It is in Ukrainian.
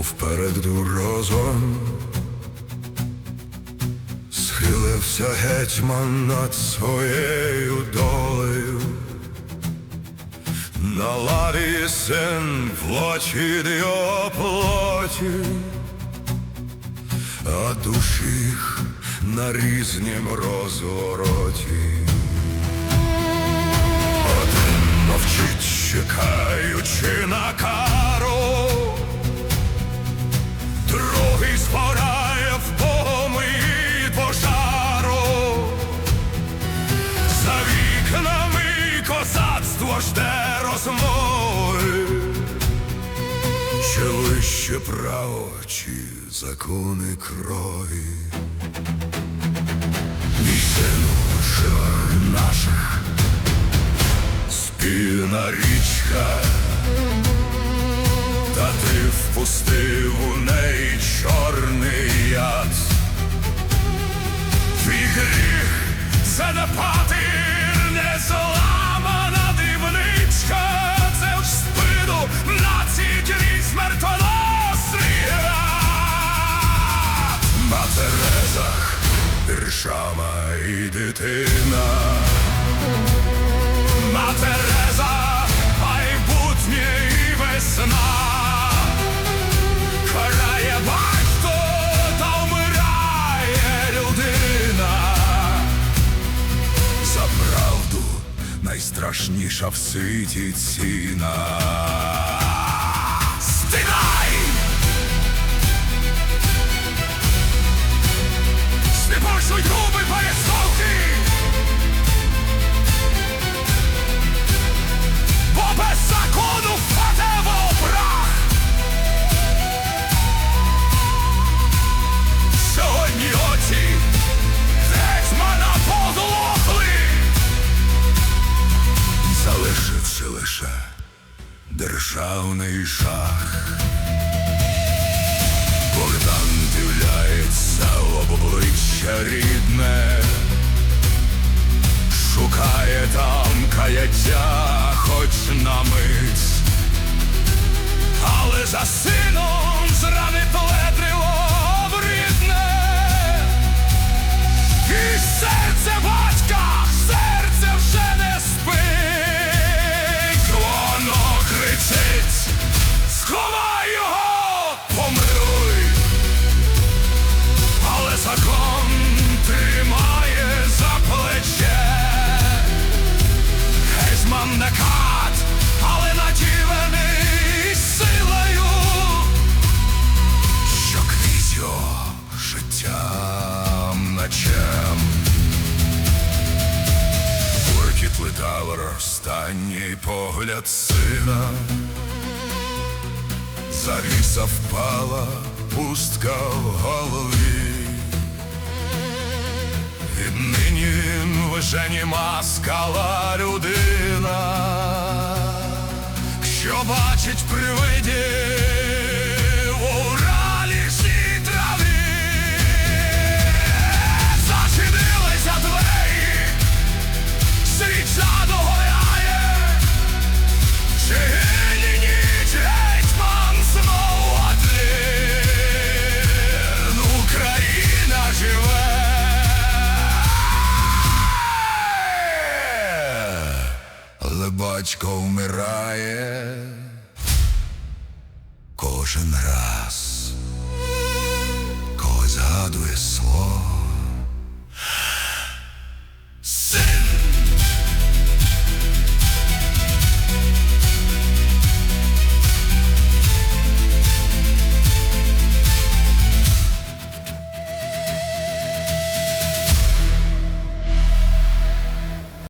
впереду розгон. Схилився гетьман над своєю долею. На лаві син влочить його плоті, а душіх на різнім розвороті. Один мовчить, чекаючи на розмови, чи вище право, чи закони крові. Мій сину наших спільна річка, та ти впустив у неї чорний яд. Твій гріх це Іршава і дитина. На Тереза, майбутнє і весна. Карає батько, та вмирає людина. За правду найстрашніша в світі ціна. Стинай! Державний шах. Богдан дивляється обличчя рідне, шукає там каяття хоч на мить, але за сином зрани плетрило Летав останній погляд сина. Завіса впала, пустка в голові. Віднині лише німа скала людина, що бачить привидів батько вмирає кожен раз, коли згадує слово.